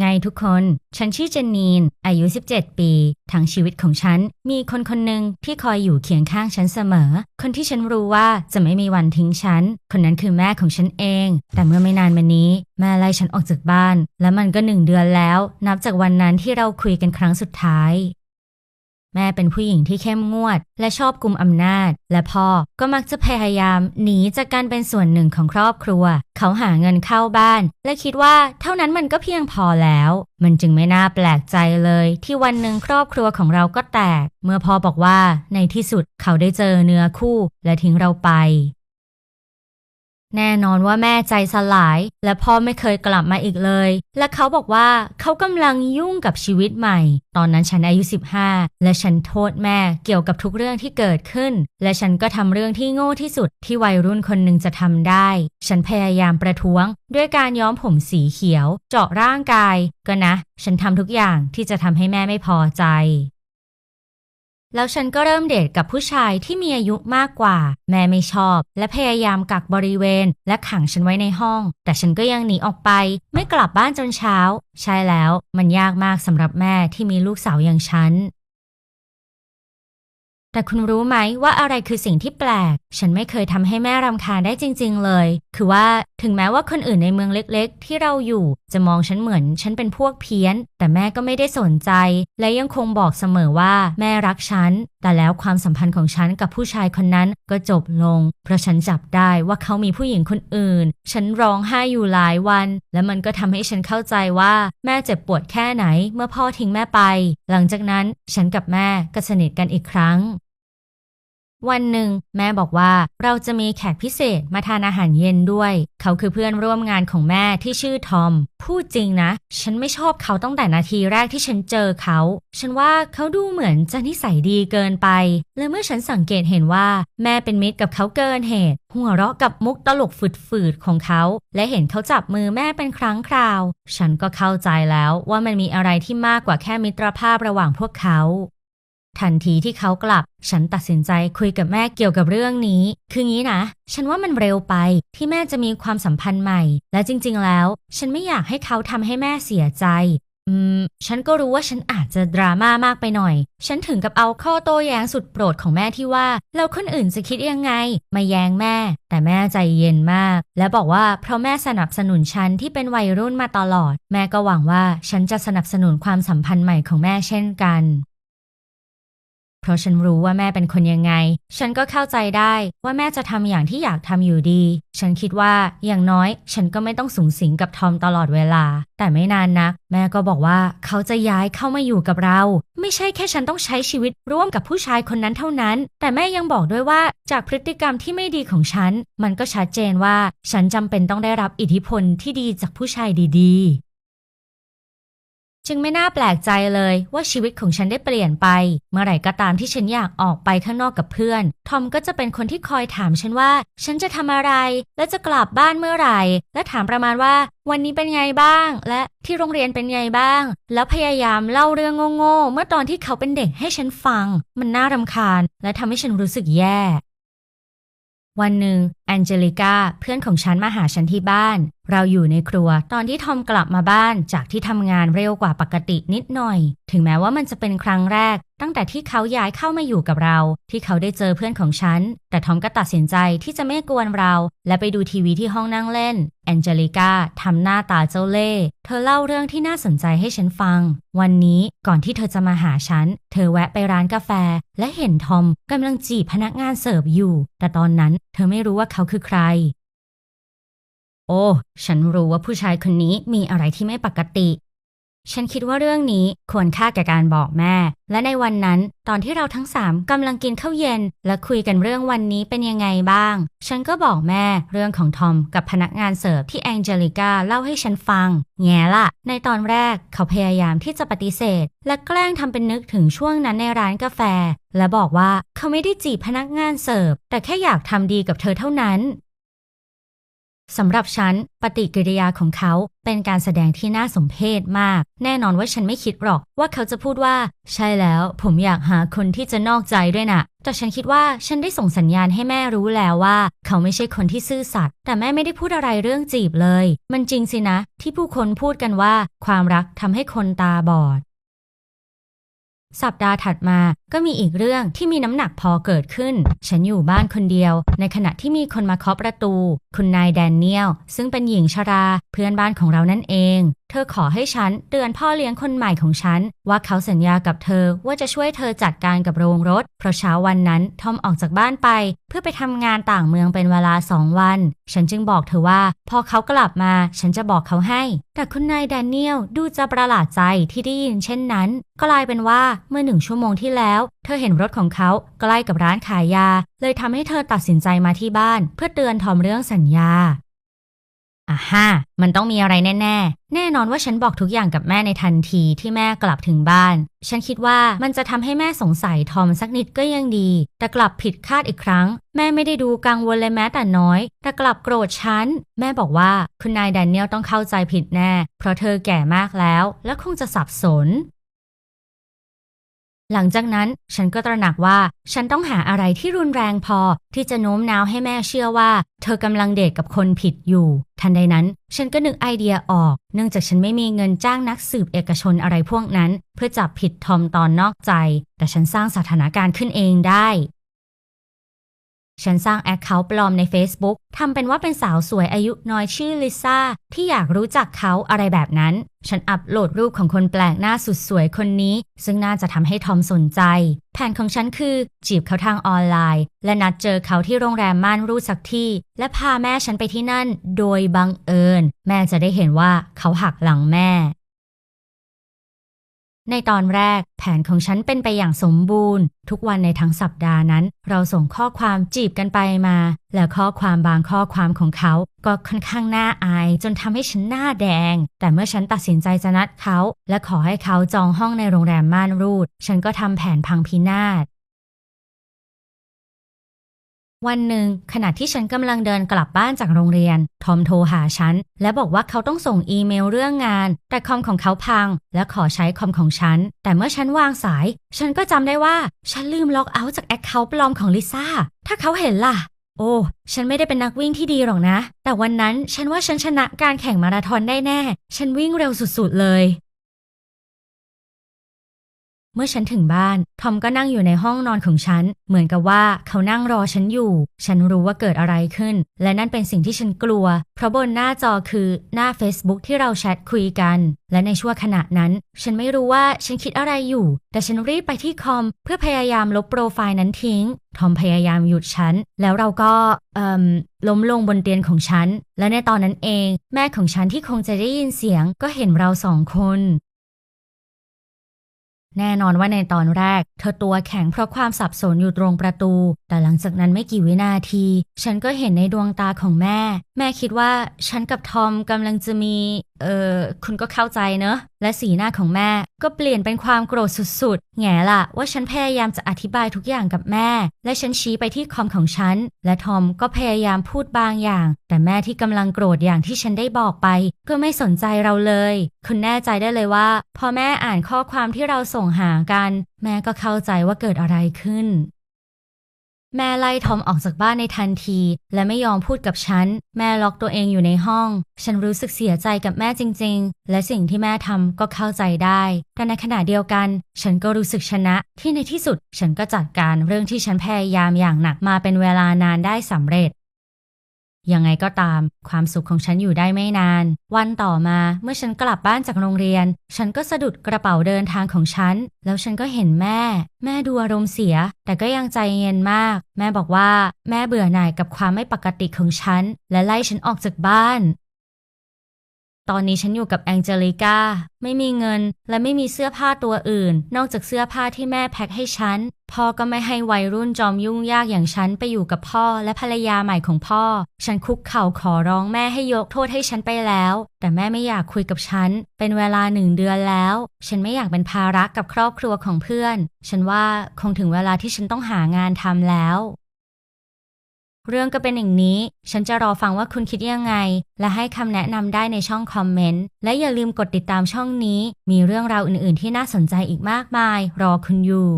ไงทุกคน ฉันชื่อเจนนีน อายุ 17 ปี ทั้งชีวิตของฉัน มีคนคนหนึ่งที่คอยอยู่เคียงข้างฉันเสมอ คนที่ฉันรู้ว่าจะไม่มีวันทิ้งฉัน คนนั้นคือแม่ของฉันเอง แต่เมื่อไม่นานมานี้ แม่ไล่ฉันออกจากบ้าน และมันก็หนึ่งเดือนแล้ว นับจากวันนั้นที่เราคุยกันครั้งสุดท้าย แม่เป็นผู้หญิงที่เข้มงวด และชอบกุมอำนาจ และพ่อก็มักจะพยายามหนีจากการเป็นส่วนหนึ่งของครอบครัว เขาหาเงินเข้าบ้าน และคิดว่าเท่านั้นมันก็เพียงพอแล้ว มันจึงไม่น่าแปลกใจเลย ที่วันหนึ่งครอบครัวของเราก็แตก เมื่อพ่อบอกว่าในที่สุดเขาได้เจอเนื้อคู่และทิ้งเราไป แน่นอนว่าแม่ใจสลาย และพ่อไม่เคยกลับมาอีกเลย และเขาบอกว่าเขากำลังยุ่งกับชีวิตใหม่ ตอนนั้นฉันอายุ 15 และฉันโทษแม่เกี่ยวกับทุกเรื่องที่เกิดขึ้น และฉันก็ทำเรื่องที่โง่ที่สุดที่วัยรุ่นคนหนึ่งจะทำได้ ฉันพยายามประท้วง ด้วยการย้อมผมสีเขียว เจาะร่างกาย ก็นะ ฉันทำทุกอย่างที่จะทำให้แม่ไม่พอใจ แล้วฉันก็เริ่มเดทกับผู้ชายที่มีอายุมากกว่า แม่ไม่ชอบ และพยายามกักบริเวณ และขังฉันไว้ในห้อง แต่ฉันก็ยังหนีออกไป ไม่กลับบ้านจนเช้า ใช่แล้ว มันยากมากสำหรับแม่ที่มีลูกสาวอย่างฉันแต่คุณรู้ไหมว่าอะไรคือสิ่งที่แปลก ฉันไม่เคยทำให้แม่รำคาญได้จริง ๆ เลย คือว่า ถึงแม้ว่าคนอื่นในเมืองเล็กๆ ที่เราอยู่จะมองฉันเหมือนฉันเป็นพวกเพี้ยน แต่แม่ก็ไม่ได้สนใจ และยังคงบอกเสมอว่าแม่รักฉัน แต่แล้วความสัมพันธ์ของฉันกับผู้ชายคนนั้นก็จบลง เพราะฉันจับได้ว่าเขามีผู้หญิงคนอื่น ฉันร้องไห้อยู่หลายวัน และมันก็ทำให้ฉันเข้าใจว่าแม่เจ็บปวดแค่ไหนเมื่อพ่อทิ้งแม่ไป หลังจากนั้นฉันกับแม่ก็สนิทกันอีกครั้ง วันหนึ่ง แม่บอกว่าเราจะมีแขกพิเศษมาทานอาหารเย็นด้วย เขาคือเพื่อนร่วมงานของแม่ที่ชื่อทอม พูดจริงนะ ฉันไม่ชอบเขาตั้งแต่นาทีแรกที่ฉันเจอเขา ฉันว่าเขาดูเหมือนจะนิสัยดีเกินไป และเมื่อฉันสังเกตเห็นว่า แม่เป็นมิตรกับเขาเกินเหตุ หัวเราะกับมุกตลกฝืดๆของเขา และเห็นเขาจับมือแม่เป็นครั้งคราว ฉันก็เข้าใจแล้วว่ามันมีอะไรที่มากกว่าแค่มิตรภาพระหว่างพวกเขา ทันทีที่เขากลับ ฉันตัดสินใจคุยกับแม่เกี่ยวกับเรื่องนี้ คืองี้นะ ฉันว่ามันเร็วไปที่แม่จะมีความสัมพันธ์ใหม่ และจริง ๆ แล้ว ฉันไม่อยากให้เขาทำให้แม่เสียใจ อืม ฉันก็รู้ว่าฉันอาจจะดราม่ามากไปหน่อย ฉันถึงกับเอาข้อโต้แย้งสุดโปรดของแม่ที่ว่า แล้วคนอื่นจะคิดยังไง มาแย้งแม่ แต่แม่ใจเย็นมาก และบอกว่าเพราะแม่สนับสนุนฉันที่เป็นวัยรุ่นมาตลอด แม่ก็หวังว่าฉันจะสนับสนุนความสัมพันธ์ใหม่ของแม่เช่นกัน เพราะฉันรู้ว่าแม่เป็นคนยังไง ฉันก็เข้าใจได้ว่าแม่จะทำอย่างที่อยากทำอยู่ดี ฉันคิดว่าอย่างน้อย ฉันก็ไม่ต้องสูงสิงกับทอมตลอดเวลา แต่ไม่นานนัก แม่ก็บอกว่าเขาจะย้ายเข้ามาอยู่กับเรา ไม่ใช่แค่ฉันต้องใช้ชีวิตร่วมกับผู้ชายคนนั้นเท่านั้น แต่แม่ยังบอกด้วยว่าจากพฤติกรรมที่ไม่ดีของฉัน มันก็ชัดเจนว่า ฉันจำเป็นต้องได้รับอิทธิพลที่ดีจากผู้ชายดีๆ จึงไม่น่าแปลกใจเลยว่าชีวิตของฉันได้เปลี่ยนไป เมื่อไหร่ก็ตามที่ฉันอยากออกไปข้างนอกกับเพื่อน ทอมก็จะเป็นคนที่คอยถามฉันว่า ฉันจะทำอะไร และจะกลับบ้านเมื่อไหร่ และถามประมาณว่า วันนี้เป็นไงบ้าง และที่โรงเรียนเป็นไงบ้าง แล้วพยายามเล่าเรื่องโง่ๆเมื่อตอนที่เขาเป็นเด็กให้ฉันฟัง มันน่ารำคาญ และทำให้ฉันรู้สึกแย่วันหนึ่งแองเจลิก้าเพื่อนของฉันมาหาฉันที่บ้านเราอยู่ในครัวตอนที่ทอมกลับมาบ้านจากที่ทำงานเร็วกว่าปกตินิดหน่อย ถึงแม้ว่ามันจะเป็นครั้งแรก ตั้งแต่ที่เขาย้ายเข้ามาอยู่กับเรา ที่เขาได้เจอเพื่อนของฉัน แต่ทอมก็ตัดสินใจที่จะไม่กวนเรา และไปดูทีวีที่ห้องนั่งเล่น แองเจลิก้าทำหน้าตาเจ้าเล่ เธอเล่าเรื่องที่น่าสนใจให้ฉันฟัง วันนี้ก่อนที่เธอจะมาหาฉัน เธอแวะไปร้านกาแฟ และเห็นทอมกำลังจีบพนักงานเสิร์ฟอยู่ แต่ตอนนั้นเธอไม่รู้ว่าเขาคือใคร อ้ ฉันรู้ว่าผู้ชายคนนี้มีอะไรที่ไม่ปกติ ฉันคิดว่าเรื่องนี้ควรค่าแก่การบอกแม่ และในวันนั้นตอนที่เราทั้งสามกำลังกินข้าวเย็น และคุยกันเรื่องวันนี้เป็นยังไงบ้าง ฉันก็บอกแม่เรื่องของทอมกับพนักงานเสิร์ฟที่แองเจลิก้าเล่าให้ฉันฟัง แง่ละ ในตอนแรกเขาพยายามที่จะปฏิเสธ และแกล้งทำเป็นนึกถึงช่วงนั้นในร้านกาแฟ และบอกว่าเขาไม่ได้จีบพนักงานเสิร์ฟแต่แค่อยากทำดีกับเธอเท่านั้น สำหรับฉัน ปฏิกิริยาของเขาเป็นการแสดงที่น่าสมเพชมาก แน่นอนว่าฉันไม่คิดหรอกว่าเขาจะพูดว่า ใช่แล้วผมอยากหาคนที่จะนอกใจด้วยนะแต่ฉันคิดว่าฉันได้ส่งสัญญาณให้แม่รู้แล้วว่า เขาไม่ใช่คนที่ซื่อสัตย์แต่แม่ไม่ได้พูดอะไรเรื่องจีบเลย มันจริงสินะ ที่ผู้คนพูดกันว่า ความรักทำให้คนตาบอด สัปดาห์ถัดมาก็มีอีกเรื่องที่มีน้ำหนักพอเกิดขึ้น ฉันอยู่บ้านคนเดียว ในขณะที่มีคนมาเคาะประตู คุณนายแดนเนียลซึ่งเป็นหญิงชรา เพื่อนบ้านของเรานั่นเอง เธอขอให้ฉันเตือนพ่อเลี้ยงคนใหม่ของฉัน ว่าเขาสัญญากับเธอว่าจะช่วยเธอจัดการกับโรงรถ เพราะเช้าวันนั้นทอมออกจากบ้านไป เพื่อไปทำงานต่างเมืองเป็นเวลาสองวัน ฉันจึงบอกเธอว่า พอเขากลับมาฉันจะบอกเขาให้ แต่คุณนายแดเนียลดูจะประหลาดใจที่ได้ยินเช่นนั้น กลายเป็นว่าเมื่อหนึ่งชั่วโมงที่แล้ว เธอเห็นรถของเขาใกล้กับร้านขายยา เลยทำให้เธอตัดสินใจมาที่บ้าน เพื่อเตือนทอมเรื่องสัญญา อ่าฮะมันต้องมีอะไรแน่ๆแน่นอนว่าฉันบอกทุกอย่างกับแม่ในทันทีที่แม่กลับถึงบ้าน ฉันคิดว่ามันจะทำให้แม่สงสัยทอมสักนิดก็ยังดี แต่กลับผิดคาดอีกครั้ง แม่ไม่ได้ดูกังวลเลยแม้แต่น้อย แต่กลับโกรธฉัน แม่บอกว่าคุณนายแดเนียลต้องเข้าใจผิดแน่ เพราะเธอแก่มากแล้ว และคงจะสับสน หลังจากนั้นฉันก็ตระหนักว่าฉันต้องหาอะไรที่รุนแรงพอที่จะโน้มน้าวให้แม่เชื่อว่า เธอกำลังเดทกับคนผิดอยู่ ทันใดนั้น ฉันก็นึกไอเดียออก เนื่องจากฉันไม่มีเงินจ้างนักสืบเอกชนอะไรพวกนั้น เพื่อจับผิดทอมตอนนอกใจ แต่ฉันสร้างสถานการณ์ขึ้นเองได้ ฉันสร้างแอคเคาท์ปลอมใน Facebook ทำเป็นว่าเป็นสาวสวยอายุน้อยชื่อลิซ่าที่อยากรู้จักเขาอะไรแบบนั้น ฉันอัปโหลดรูปของคนแปลกหน้าสุดสวยคนนี้ ซึ่งน่าจะทำให้ทอมสนใจ แผนของฉันคือ จีบเขาทางออนไลน์ และนัดเจอเขาที่โรงแรมม่านรูดสักที่ และพาแม่ฉันไปที่นั่น โดยบังเอิญ แม่จะได้เห็นว่าเขาหักหลังแม่ ในตอนแรก แผนของฉันเป็นไปอย่างสมบูรณ์ ทุกวันในทั้งสัปดาห์นั้น เราส่งข้อความจีบกันไปมา และข้อความบางข้อความของเขาก็ค่อนข้างน่าอาย จนทำให้ฉันหน้าแดง แต่เมื่อฉันตัดสินใจจะนัดเขา และขอให้เขาจองห้องในโรงแรมม่านรูด ฉันก็ทำแผนพังพินาศ วันหนึ่งขณะที่ฉันกำลังเดินกลับบ้านจากโรงเรียน ทอมโทรหาฉัน และบอกว่าเขาต้องส่งอีเมลเรื่องงาน แต่คอมของเขาพัง และขอใช้คอมของฉัน แต่เมื่อฉันวางสาย ฉันก็จำได้ว่าฉันลืมล็อกเอาท์จากแอคเคาท์ปลอมของลิซ่าถ้าเขาเห็นล่ะ โอ้ ฉันไม่ได้เป็นนักวิ่งที่ดีหรอกนะ แต่วันนั้นฉันว่าฉันชนะการแข่งมาราธอนได้แน่ ฉันวิ่งเร็วสุดๆเลย เมื่อฉันถึงบ้าน ทอมก็นั่งอยู่ในห้องนอนของฉัน เหมือนกับว่าเขานั่งรอฉันอยู่ ฉันรู้ว่าเกิดอะไรขึ้น และนั่นเป็นสิ่งที่ฉันกลัว เพราะบนหน้าจอคือหน้า Facebook ที่เราแชทคุยกัน และในช่วงขณะนั้น ฉันไม่รู้ว่าฉันคิดอะไรอยู่ แต่ฉันรีบไปที่คอม เพื่อพยายามลบโปรไฟล์นั้นทิ้ง ทอมพยายามหยุดฉัน แล้วเราก็ เอ่มล้มลงบนเตียงของฉัน และในตอนนั้นเอง แม่ของฉันที่คงจะได้ยินเสียงก็เห็นเราสองคน แน่นอนว่าในตอนแรก เธอตัวแข็งเพราะความสับสนอยู่ตรงประตู แต่หลังจากนั้นไม่กี่วินาที ฉันก็เห็นในดวงตาของแม่ แม่คิดว่า ฉันกับทอมกำลังจะมี เออคุณก็เข้าใจเนอะ และสีหน้าของแม่ก็เปลี่ยนเป็นความโกรธสุดๆ แง่ละว่าฉันพยายามจะอธิบายทุกอย่างกับแม่ และฉันชี้ไปที่คอมของฉัน และทอมก็พยายามพูดบางอย่าง แต่แม่ที่กำลังโกรธอย่างที่ฉันได้บอกไป ก็ไม่สนใจเราเลย คุณแน่ใจได้เลยว่า พอแม่อ่านข้อความที่เราส่งหากัน แม่ก็เข้าใจว่าเกิดอะไรขึ้น แม่ไล่ทอมออกจากบ้านในทันที และไม่ยอมพูดกับฉัน แม่ล็อกตัวเองอยู่ในห้อง ฉันรู้สึกเสียใจกับแม่จริง ๆ และสิ่งที่แม่ทำก็เข้าใจได้ แต่ในขณะเดียวกัน ฉันก็รู้สึกชนะ ที่ในที่สุด ฉันก็จัดการเรื่องที่ฉันพยายามอย่างหนักมาเป็นเวลานานได้สำเร็จ ยังไงก็ตาม ความสุขของฉันอยู่ได้ไม่นาน วันต่อมาเมื่อฉันกลับบ้านจากโรงเรียน ฉันก็สะดุดกระเป๋าเดินทางของฉัน แล้วฉันก็เห็นแม่ แม่ดูอารมณ์เสีย แต่ก็ยังใจเย็นมาก แม่บอกว่า แม่เบื่อหน่ายกับความไม่ปกติของฉัน และไล่ฉันออกจากบ้าน ตอนนี้ฉันอยู่กับแองเจลิก้าไม่มีเงินและไม่มีเสื้อผ้าตัวอื่น นอกจากเสื้อผ้าที่แม่แพ็คให้ฉัน พ่อก็ไม่ให้วัยรุ่นจอมยุ่งยากอย่างฉันไปอยู่กับพ่อและภรรยาใหม่ของพ่อ ฉันคุกเข่าขอร้องแม่ให้ยกโทษให้ฉันไปแล้ว แต่แม่ไม่อยากคุยกับฉัน เป็นเวลาหนึ่งเดือนแล้ว ฉันไม่อยากเป็นภาระกับครอบครัวของเพื่อน ฉันว่าคงถึงเวลาที่ฉันต้องหางานทำแล้ว เรื่องก็เป็นอย่างนี้ ฉันจะรอฟังว่าคุณคิดยังไง และให้คำแนะนำได้ในช่องคอมเมนต์ และอย่าลืมกดติดตามช่องนี้ มีเรื่องราวอื่นๆที่น่าสนใจอีกมากมาย รอคุณอยู่